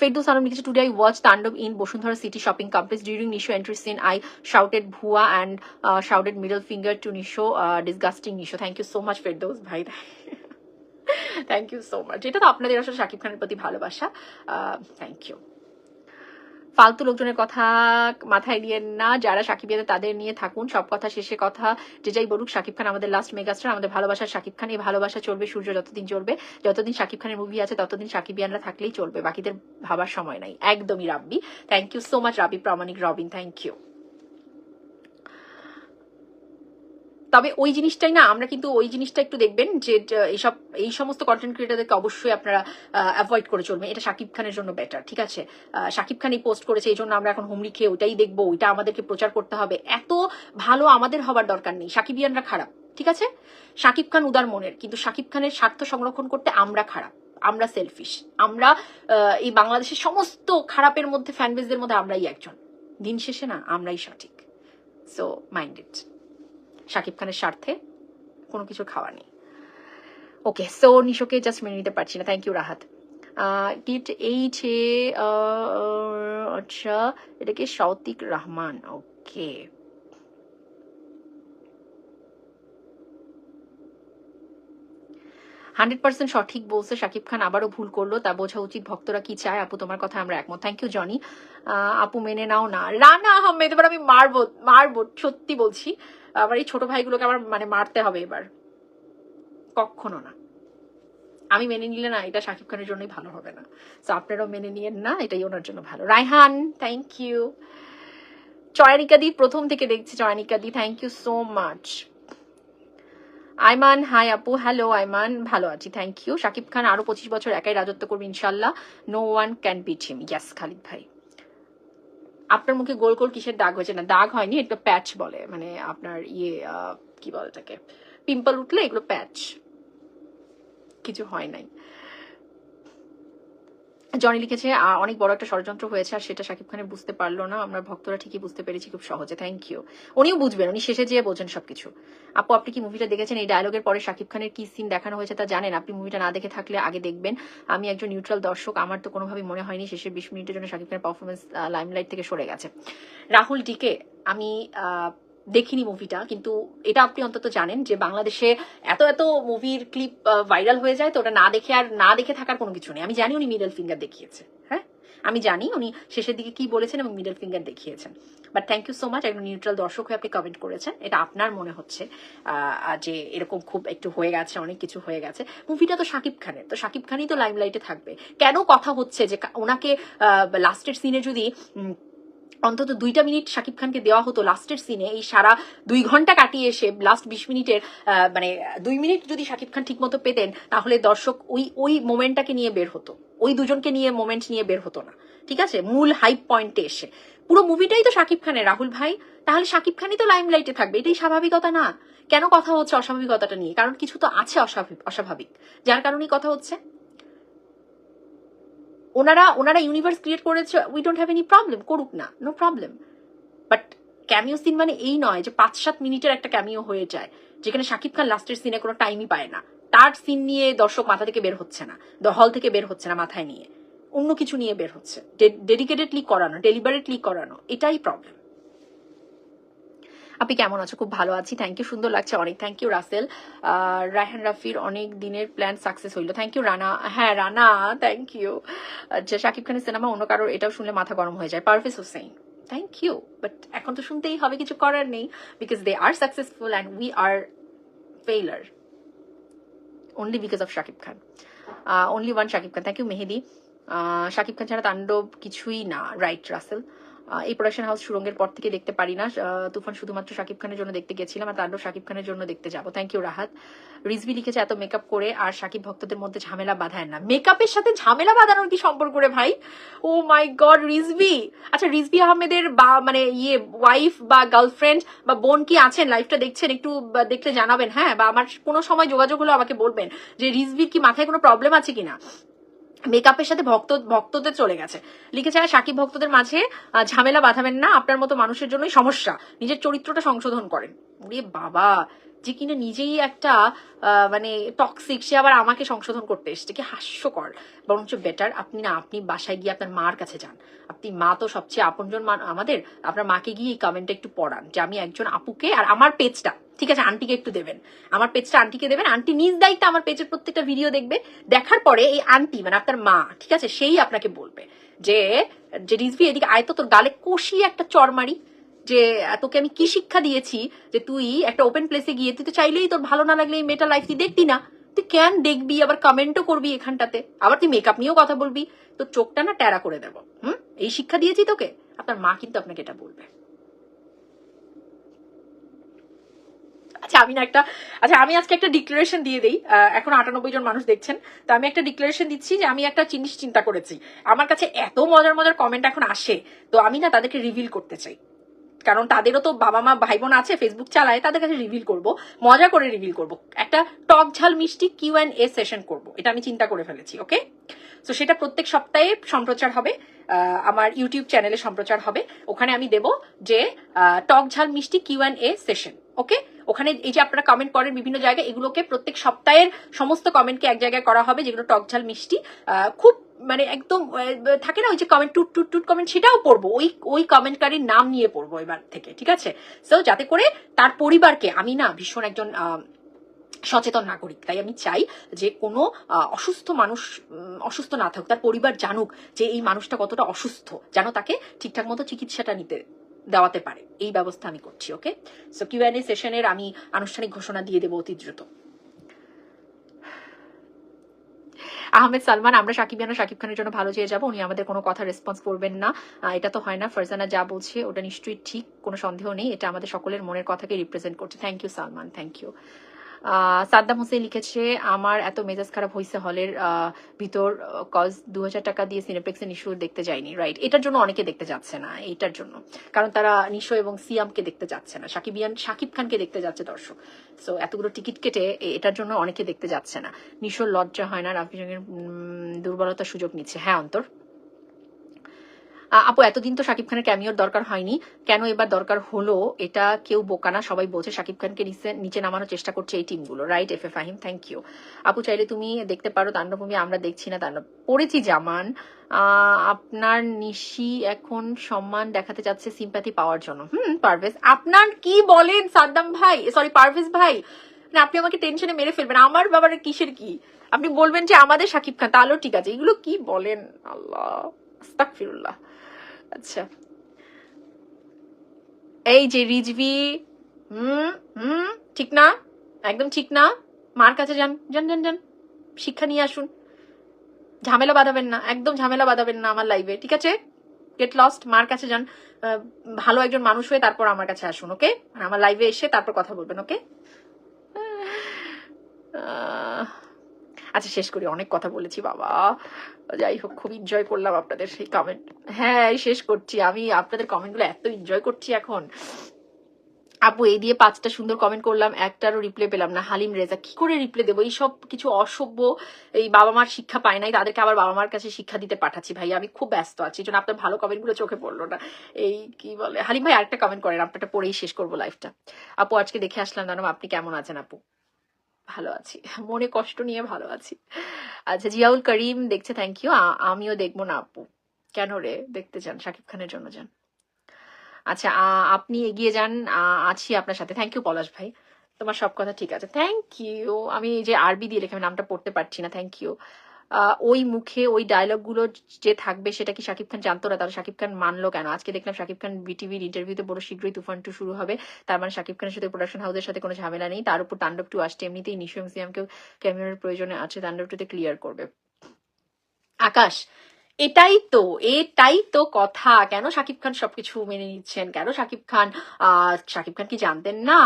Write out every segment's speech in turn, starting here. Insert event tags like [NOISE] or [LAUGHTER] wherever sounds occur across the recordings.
Ferdous Salam today I Tandav in Bashundhara city shopping complex during Nisho entry scene I shouted ভুয়া and shouted middle finger to Nisho disgusting Nisho thank you so much Ferdous ভাই thank you so much এটা তো আপনাদের আসলে শাকিব খানের প্রতি ভালোবাসা। Thank you ফালতু লোকজনের কথা মাথায় নিয়ে না, যারা সাকিব তাদের নিয়ে থাকুন। সব কথা শেষে কথা। যে যাই বলুক, সাকিব খান আমাদের লাস্ট মেগাস্টার আমাদের ভালোবাসার সাকিব খান। এই ভালোবাসা চলবে, সূর্য যতদিন চলবে যতদিন সাকিব খানের মুভি আছে, ততদিন সাকিব ইয়ানরা থাকলেই চলবে। বাকিদের ভাবার সময় নাই। একদমই Rabbi. Thank you so much Rabi Pramanik Robin. Thank you তবে ওই জিনিসটাই না, আমরা কিন্তু ওই জিনিসটা একটু দেখবেন যে এইসব এই সমস্ত কন্টেন্ট ক্রিয়েটারদেরকে অবশ্যই আপনারা অ্যাভয়েড করে চলবেন। এটা শাকিব খানের জন্য বেটার ঠিক আছে? শাকিব খান এই পোস্ট করেছে, এই জন্য আমরা এখন হুমড়ি খেয়ে ওইটাই দেখব, ওইটা আমাদেরকে প্রচার করতে হবে। এত ভালো আমাদের হবার দরকার নেই, সাকিবিয়ানরা খারাপ, ঠিক আছে? শাকিব খান উদার মনের, কিন্তু শাকিব খানের স্বার্থ সংরক্ষণ করতে আমরা খারাপ, আমরা সেলফিশ আমরা এই বাংলাদেশের সমস্ত খারাপের মধ্যে ফ্যানবেজদের মধ্যে আমরাই একজন। দিন শেষে না, আমরাই সঠিক। সো মাইন্ডেড শাকিব খানের স্বার্থে কোনো কিছু খাওয়া নেই। ওকে সো নিশোকে জাস্ট মেনে নিতে পারছি না। Thank you Rahat. কিট এ আচ্ছা এটাকে শৌতিক রহমান? ওকে হান্ড্রেড পার্সেন্ট সঠিক বলছে শাকিব খান, আবারও ভুল করল, তা বোঝা উচিত ভক্তরা কি চায়। আপু, তোমার কথা আমরা একমত। থ্যাংক ইউ জনি আপু মেনে নাও না। রানা আহমেদ, এবার আমি মারবো মারবো, সত্যি বলছি। আবার এই ছোট ভাইগুলোকে আমার মানে মারতে হবে এবার। কখনো না। আমি মেনে নিলে না, এটা শাকিব খানের জন্যই ভালো হবে না। তো আপনারাও মেনে নিয়েন না, এটাই ওনার জন্য ভালো। রায়হান থ্যাংক ইউ চয়নিকা দি, প্রথম থেকে দেখছি চয়নিকা দি thank you so much Aiman, hi আপু, হ্যালো আইমান, ভালো আছি থ্যাংক ইউ শাকিব খান আরও পঁচিশ বছর একাই রাজত্ব করবে ইনশাল্লাহ no one can beat him ইয়াস খালিদ ভাই। আপনার মুখে গোল গোল কিসের দাগ হয়েছে? না, দাগ হয়নি এটা প্যাচ বলে। মানে আপনার ইয়ে কি বলে এটাকে পিম্পল উঠলে এগুলো প্যাচ কিছু হয় নাই। জনি লিখেছে অনেক বড় একটা ষড়যন্ত্র হয়েছে আর সেটা শাকিব খানের বুঝতে পারল না। আমরা ভক্তরা ঠিকই বুঝতে পেরেছি খুব সহজে। থ্যাংক ইউ উনিও বুঝবেন, উনি শেষে যেয়ে বোঝেন সবকিছু। আপু, আপনি কি মুভিটা দেখেছেন? এই ডায়লগের পরে শাকিব খানের কি সিন দেখানো হয়েছে তা জানেন? আপনি মুভিটা না দেখে থাকলে আগে দেখবেন। আমি একজন নিউট্রাল দর্শক, আমার তো কোনোভাবেই মনে হয়নি শেষের বিশ মিনিটের জন্য শাকিব খানের পারফরমেন্স লাইমলাইট থেকে সরে গেছে। রাহুল ডিকে আমি দেখিনি মুভিটা কিন্তু এটা আপনি অন্তত জানেন যে বাংলাদেশে এত এত মুভির ক্লিপ ভাইরাল হয়ে যায় তো ওটা না দেখে আর না দেখে থাকার কোনো কিছু নেই। আমি জানি উনি মিডল ফিঙ্গার দেখিয়েছে হ্যাঁ? আমি জানি উনি শেষের দিকে কি বলেছেন এবং মিডল ফিঙ্গার দেখিয়েছেন। But thank you so much একজন নিউট্রাল দর্শক হয়ে আপনি কমেন্ট করেছেন। এটা আপনার মনে হচ্ছে যে এরকম খুব একটু হয়ে গেছে, অনেক কিছু হয়ে গেছে। মুভিটা তো শাকিব খানের, তো শাকিব খানই তো লাইমলাইটে থাকবে। কেন কথা হচ্ছে যে ওনাকে লাস্টের সিনে যদি অন্তত দুইটা মিনিট শাকিব খানকে দেওয়া হতো লাস্টের সিনে। এই সারা দুই ঘণ্টা কাটিয়ে এসে লাস্ট বিশ মিনিটের মানে দুই মিনিট যদি শাকিব খান ঠিক মতো পেতেন, তাহলে দর্শক ওই ওই মোমেন্টটাকে নিয়ে বের হতো। ওই দুজনকে নিয়ে মোমেন্ট নিয়ে বের হতো না। ঠিক আছে? মূল হাইপ পয়েন্টে এসে। পুরো মুভিটাই তো শাকিব খানের, রাহুল ভাই। তাহলে শাকিব খানই তো লাইমলাইটে থাকবে। এটাই স্বাভাবিকতা না। কেন কথা হচ্ছে অস্বাভাবিকতাটা নিয়ে? কারণ কিছু তো আছে অস্বাভাবিক। যার কারণেই কথা হচ্ছে। ওনারা ওনারা ইউনিভার্স ক্রিয়েট করেছে we don't have any problem করুক না no problem but cameo scene মানে এই নয় যে পাঁচ সাত মিনিটের একটা ক্যামিও হয়ে যায়, যেখানে শাকিব খান লাস্টের সিনে কোনো টাইমই পায় না। তার সিন নিয়ে দর্শক মাথা থেকে বের হচ্ছে না হল থেকে বের হচ্ছে না মাথায় নিয়ে। অন্য কিছু নিয়ে বের হচ্ছে। ডেডিকেটেডলি করানো ডেলিভারেটলি করানো, এটাই প্রবলেম আপনি কেমন আছো? খুব ভালো আছি। থ্যাংক ইউ সুন্দর লাগছে অনেক। Thank you Rasel. রায়হান রাফির অনেক দিনের প্ল্যান সাকসেস হইল। Thank you Rana. হ্যাঁ রানা থ্যাংক ইউ আচ্ছা শাকিব খানের সিনেমা, অন্য কারোর এটাও শুনলে মাথা গরম হয়ে যায়। Parvez Hossain thank you but এখন তো শুনতেই হবে, কিছু করার নেই। Because they are successful and we are failure only because of Shakib Khan. Only one Shakib Khan. Thank you Mehedi. Shakib Khan ছাড়া তাণ্ডব কিছুই না। রাইট রাসেল? এই প্রোডাকশন হাউস সুরঙ্গের পর থেকে দেখতে পারি না। তুফান শুধুমাত্র শাকিব খানের জন্য দেখতে গেছিলাম, আর তাণ্ডব শাকিব খানের জন্য দেখতে যাব। Thank you Rahat. রিজভি লিখেছে, এত মেকআপ করে আর শাকিব ভক্তদের মধ্যে ঝামেলা বাঁধায় না। মেকআপের সাথে ঝামেলা বাঁধানোর কি সম্পর্ক রে ভাই? Oh my god Rizvi! আচ্ছা রিজভি আহমেদের বা মানে ইয়ে ওয়াইফ বা গার্লফ্রেন্ড বা বোন কি আছেন? লাইফটা দেখছেন? একটু দেখলে জানাবেন। হ্যাঁ বা আমার কোনো সময় যোগাযোগ হলে আমাকে বলবেন যে রিজভির কি মাথায় কোনো প্রবলেম আছে কিনা? মেকআপের সাথে ভক্ত, ভক্তদের চলে গেছে। লিখেছে আর সাকিব ভক্তদের মাঝে ঝামেলা বাঁধাবেন না, আপনার মতো মানুষের জন্যই সমস্যা। নিজের চরিত্রটা সংশোধন করেন। ওরে বাবা! যে কিনা নিজেই একটা মানে টক্সিক সে আবার আমাকে সংশোধন করতে এসছে। কি হাস্যকর। বরঞ্চ বেটার আপনি না, আপনি বাসায় গিয়ে আপনার মার কাছে যান। আপনি মা তো সবচেয়ে আপনজন আমাদের, আপনার মাকে গিয়ে এই কমেন্টটা একটু পড়ান যে, আমি একজন আপুকে আর আমার পেজটা ঠিক আছে আন্টিকে একটু দেবেন। আমার পেজটা আন্টিকে দেবেন। আন্টি নিজ দায়িত্ব আমার পেজের প্রত্যেকটা ভিডিও দেখবে। দেখার পরে এই আন্টি মানে আপনার মা, ঠিক আছে, সেই আপনাকে বলবে যে যে রিজভি, এদিকে আয় তো, তোর গালে কষিয়ে একটা চর মারি যে তোকে আমি কি শিক্ষা দিয়েছি যে তুই একটা ওপেন প্লেসে গিয়ে, তুই তো চাইলেই তোর ভালো না লাগলে মেয়েটা লাইফ তুই দেখবি না। তুই কেন দেখবি? আবার কমেন্টও করবি এখানটাতে। আবার তুই মেকআপ নিয়েও কথা বলবি। তো চোখটা না ট্যারা করে দেবো, হুম? এই শিক্ষা দিয়েছি তোকে। আপনার মা কিন্তু আপনাকে এটা বলবে। আচ্ছা আমি না একটা আচ্ছা আমি আজকে একটা ডিক্লারেশন দিয়ে দিই। এখন আটানব্বই জন মানুষ দেখছেন। তো আমি একটা ডিক্লারেশন দিচ্ছি যে আমি একটা জিনিস চিন্তা করেছি। আমার কাছে এত মজার মজার কমেন্ট এখন আসে। তো আমি না তাদেরকে রিভিল করতে চাই। কারণ তাদেরও তো বাবা মা ভাই বোন আছে ফেসবুক চালায়, তাদের কাছে রিভিল করব, মজা করে রিভিল করব। একটা টক ঝাল মিষ্টি কিউ অ্যান্ড এ সেশন করব, এটা আমি চিন্তা করে ফেলেছি ওকে তো সেটা প্রত্যেক সপ্তাহে সম্প্রচার হবে আমার ইউটিউব চ্যানেলে সম্প্রচার হবে। ওখানে আমি দেব যে টক ঝাল মিষ্টি Q and A session okay ওখানে এই যে আপনারা কমেন্ট করেন বিভিন্ন জায়গায়, এগুলোকে প্রত্যেক সপ্তাহের সমস্ত কমেন্টকে এক জায়গায় করা হবে, যেগুলো টক ঝাল মিষ্টি। খুব মানে একদম থাকে না ওই যে কমেন্ট টুট টুট টুট কমেন্ট সেটাও পড়ব। ওই ওই কমেন্টকারীর নাম নিয়ে পড়ব এবার থেকে, ঠিক আছে? সো যাতে করে তার পরিবারকে, আমি না ভীষণ একজন সচেতন নাগরিক, তাই আমি চাই যে কোনো অসুস্থ মানুষ অসুস্থ না থাকুক, তার পরিবার জানুক যে এই মানুষটা কতটা অসুস্থ, যেন তাকে ঠিকঠাক মতো চিকিৎসাটা নিতে দেওয়াতে পারে। এই ব্যবস্থা আমি করছি, okay? So Q n A সেশনের আমি আনুষ্ঠানিক ঘোষণা দিয়ে দেবো অতি দ্রুত। আহমেদ সালমান, আমরা সাকিব জানা সাকিব খানের জন্য ভালো চেয়ে যাব। উনি আমাদের কোনো কথা রেসপন্স করবেন না। এটা তো হয় না। ফারজানা যা বলছে, ওটা নিশ্চয়ই ঠিক। কোনো সন্দেহ নেই। এটা আমাদের সকলের মনের কথাকে রিপ্রেজেন্ট করছে। Thank you Salman. Thank you Saddam Hossain লিখেছে, আমার এত মেজাজ খারাপ হয়েছে হলের ভিতর কজ দু হাজার টাকা দিয়ে সিনেপ্লেক্সে নিশো দেখতে যায়নি। রাইট এটার জন্য অনেকে দেখতে যাচ্ছে না এইটার জন্য। কারণ তারা নিশো এবং সিয়ামকে দেখতে যাচ্ছে না সাকিবিয়ান সাকিব খানকে দেখতে যাচ্ছে দর্শক। সো এতগুলো টিকিট কেটে এটার জন্য অনেকে দেখতে যাচ্ছে না। নিশোর লজ্জা হয় না, রাফি দুর্বলতার সুযোগ নিচ্ছে। হ্যাঁ অন্তর? আপু, এতদিন তো শাকিব খানের ক্যামিওর দরকার হয়নি। কেন এবার দরকার হলো, এটা কেউ বোকা না, সবাই বলছে শাকিব খানকে নিচে নামানোর চেষ্টা করছে এই টিমগুলো right F A Fahim thank you আপু, চাইলে তুমি দেখতে পারো, তাণ্ডবভূমি আমরা দেখছি না, তাণ্ডব, পড়েছি জামান। আপনার নিশি এখন সম্মান দেখাতে যাচ্ছে সিম্প্যাথি পাওয়ার জন্য। হুম, পারভেজ, আপনার কি বলেন, সাদ্দাম ভাই? সরি পারভেজ ভাই। না, আপনি আমাকে টেনশনে মেরে ফেলবেন, আমার বাবার কিসের কি? আপনি বলবেন যে আমাদের শাকিব খান, তাহলেও ঠিক আছে, এগুলো কি বলেন? আল্লাহ, আস্তাগফিরুল্লাহ। আচ্ছা। এই যে রিজভি, হুম হুম, ঠিক না? একদম ঠিক না? মার কাছে যান যান যান যান। শিক্ষা নিয়ে আসুন। ঝামেলা বাঁধাবেন না, একদম ঝামেলা বাঁধাবেন না আমার লাইফে ঠিক আছে? গেট লস্ট মার কাছে যান। ভালো একজন মানুষ হয়ে তারপর আমার কাছে আসুন ওকে আমার লাইভে এসে তারপর কথা বলবেন ওকে আচ্ছা শেষ করি। অনেক কথা বলেছি, বাবা। যাই হোক, খুব এনজয় করলাম আপনাদের সেই কমেন্ট হ্যাঁ শেষ করছি। আমি আপনাদের কমেন্টগুলো এত এনজয় করছি এখন। আপু, এই দিয়ে পাঁচটা সুন্দর কমেন্ট করলাম, একটারও রিপ্লাই পেলাম না। হালিম, রেজা, কি করে রিপ্লাই দেবো? এইসব কিছু অসভ্য, এই বাবা মার শিক্ষা পায় নাই, তাদেরকে আবার বাবা মার কাছে শিক্ষা দিতে পাঠাচ্ছি। ভাই, আমি খুব ব্যস্ত আছি জন্য আপনার ভালো কমেন্টগুলো চোখে পড়ল না। এই কি বলে? হালিম ভাই, আরেকটা কমেন্ট করেন, আপনারটা পড়েই শেষ করব লাইফটা আপু, আজকে দেখে আসলাম দাঁড়াম আপনি কেমন আছেন, আপু? ভালো আছি। মনে কষ্ট নিয়ে ভালো আছি। আচ্ছা জিয়াউল করিম দেখছে থ্যাংক ইউ আমিও দেখব না আপু। কেন রে? দেখতে চান, শাকিব খানের জন্য যান। আচ্ছা আপনি এগিয়ে যান আছি আপনার সাথে। থ্যাংক ইউ পলাশ ভাই। তোমার সব কথা ঠিক আছে। থ্যাংক ইউ আমি যে আরবি দিয়ে রেখে নামটা পড়তে পারছি না থ্যাংক ইউ ওই মুখে, ওই ডায়লগগুলো যে থাকবে, সেটা কি শাকিব খান জানতো না? তাহলে শাকিব খান মানলো কেন? আজকে দেখলাম শাকিব খান বিটিভির ইন্টারভিউতে বড় শীঘ্রই তুফান টু শুরু হবে। তার মানে শাকিব খানের সাথে প্রোডাকশন হাউসের সাথে কোনো ঝামেলা নেই। তার উপর তাণ্ডব টু আসছে। এমনিতেই নিশু এমসিএমকেও ক্যামেরার প্রয়োজনে আছে। তাণ্ডব টুতে ক্লিয়ার করবে। আকাশ এটাই তো এটাই তো কথা। কেন শাকিব খান সবকিছু মেনে নিচ্ছেন? কেন শাকিব খান শাকিব খান কি জানতেন না?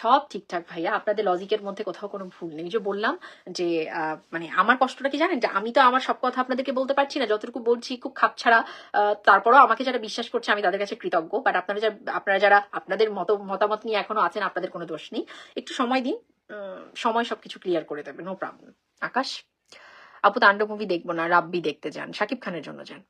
সব ঠিকঠাক ভাইয়া। আপনাদের লজিকের মধ্যে কোথাও কোনো ভুল নেই। যে বললাম যে মানে আমার কষ্টটা কি জানেন? যে আমি তো আমার সব কথা আপনাদেরকে বলতে পারছি না। যতটুকু বলছি খুব খাপছাড়া তারপরেও আমাকে যারা বিশ্বাস করছে আমি তাদের কাছে কৃতজ্ঞ। বাট আপনারা যারা আপনারা যারা আপনাদের মত, মতামত নিয়ে এখনও আছেন, আপনাদের কোনো দোষ নেই। একটু সময় দিন। সময় সবকিছু ক্লিয়ার করে দেবে। No problem Akash? আপু তাণ্ডব মুভি দেখব না, রাব্বি দেখতে যান, শাকিব খানের জন্য যান।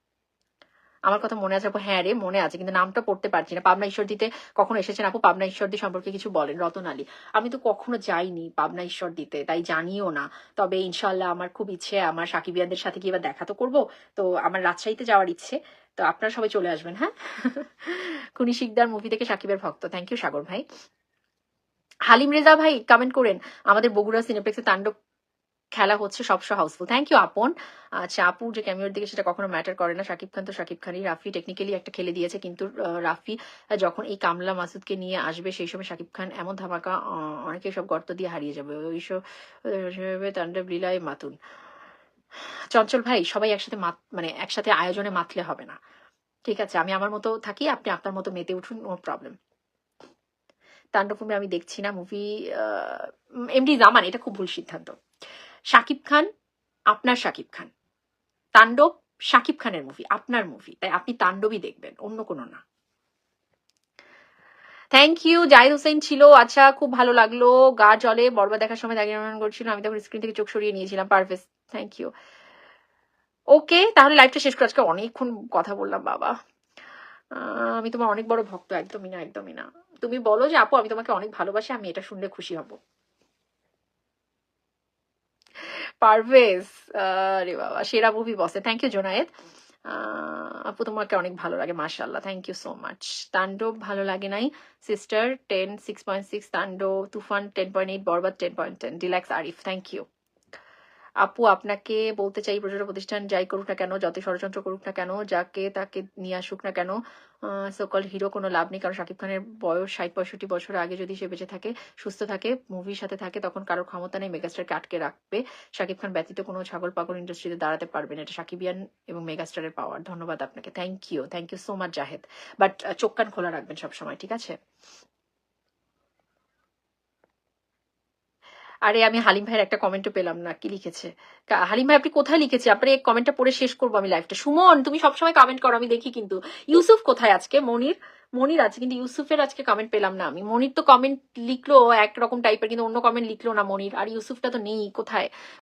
আমার কথা মনে আছে আপু হ্যাঁ রে, মনে আছে, কিন্তু নামটা পড়তে পারছি না। পাবনা ঈশ্বরদীতে কখনো এসেছেন আপু? পাবনা ঈশ্বরদী সম্পর্কে কিছু বলেন, রতন আলী। আমি তো কখনো যাইনি পাবনা ঈশ্বরদীতে, তাই জানিও না। তবে ইনশাল্লাহ আমার খুব ইচ্ছে, আমার সাকিবিয়ানদের সাথে কি এবার দেখা তো করব? তো আমার রাজশাহীতে যাওয়ার ইচ্ছে, তো আপনারা সবাই চলে আসবেন হ্যাঁ? [LAUGHS] খুনি শিকদার মুভি থেকে সাকিবের ভক্ত। থ্যাংক ইউ সাগর ভাই। হালিম রেজা ভাই কমেন্ট করেন, আমাদের বগুড়া সিনেপ্লেক্সে তাণ্ডব খেলা হচ্ছে সবসময় হাউসফুল। থ্যাংক ইউ আপন। আচ্ছা আপু, যে ক্যামিওর দিকে সেটা কখনো ম্যাটার করে না। শাকিব খান তো শাকিব খানই। রাফি টেকনিক্যালি একটা খেলে দিয়েছে, কিন্তু রাফি যখন এই কামলা মাসুদকে নিয়ে আসবে, সেই সময় শাকিব খান এমন ধামাকা অনেকে সব গর্ত দিয়ে হারিয়ে যাবে। ওইসব তাণ্ডব লীলায় মাতুন। চঞ্চল ভাই, সবাই একসাথে মানে একসাথে আয়োজনে মাতলে হবে না। ঠিক আছে, আমি আমার মতো থাকি, আপনি আপনার মতো মেতে উঠুন নো প্রবলেম তাণ্ডব আমি দেখছি না মুভি এমডি জামান, এটা খুব ভুল সিদ্ধান্ত। শাকিব খান, আপনার শাকিব খান। তাণ্ডব শাকিব খানের মুভি আপনার মুভি তাই আপনি তাণ্ডবই দেখবেন, অন্য কোনো না। থ্যাংক ইউ জাহিদ হোসেন ছিল। আচ্ছা খুব ভালো লাগল। গা জলে বরবা দেখার সময় দাঁড়িয়ে করছিল, আমি তখন স্ক্রিন থেকে চোখ সরিয়ে নিয়েছিলাম। পারভেজ থ্যাংক ইউ ওকে তাহলে লাইভটা শেষ করে আজকে অনেকক্ষণ কথা বললাম, বাবা। আমি তোমার অনেক বড় ভক্ত, একদমই না একদমই না। তুমি বলো যে, আপু, আমি তোমাকে অনেক ভালোবাসি, আমি এটা শুনলে খুশি হব। পারভেজ রে বাবা, সেরা মুভি বসে থ্যাংক ইউ জোনায়েদ। আপু, তোমাকে অনেক ভালো লাগে মাশাল্লাহ থ্যাংক ইউ সো মাচ তাণ্ডব ভালো লাগে নাই। Sister ten six point six Tandav, Toofan ten point eight Borbaad ten point ten deluxe Arif thank you আপু, আপনাকে বলতে চাই প্রযোজনা প্রতিষ্ঠান যাই করুক না কেন যত ষড়যন্ত্র করুক না কেন, যাকে তাকে নিয়ে আসুক না কেন সকল হিরো কোনো লাভ নেই। কারণ শাকিব খানের বয়স ষাট, পঁয়ষট্টি বছর আগে যদি সে বেঁচে থাকে, সুস্থ থাকে মুভির সাথে থাকে, তখন কারোর ক্ষমতা নেই মেগাস্টারকে আটকে রাখবে। শাকিব খান ব্যতীত কোনো ছাগল পাগল ইন্ডাস্ট্রিতে দাঁড়াতে পারবে না। এটা সাকিবিয়ান এবং মেগাস্টারের পাওয়ার ধন্যবাদ আপনাকে। Thank you thank you so much Zahed. But চোখ কান খোলা রাখবেন সবসময়, ঠিক আছে? আরে, আমি হালিম ভাইয়ের একটা কমেন্টও পেলাম না, কি লিখেছে? হালিম ভাই, আপনি কোথায় লিখেছে? আপনার এই কমেন্টটা পড়ে শেষ করব আমি লাইভটা সুমন, তুমি সবসময় কমেন্ট করো, আমি দেখি কিন্তু। ইউসুফ কোথায় আজকে? মনির? মনির আছে কিন্তু ইউসুফের আজকে কমেন্ট পেলাম না আমি। মনির তো কমেন্ট লিখলো একরকম টাইপের কিন্তু অন্য কমেন্ট লিখলো না মনির। আর ইউসুফটা তো নেই, কোথায়?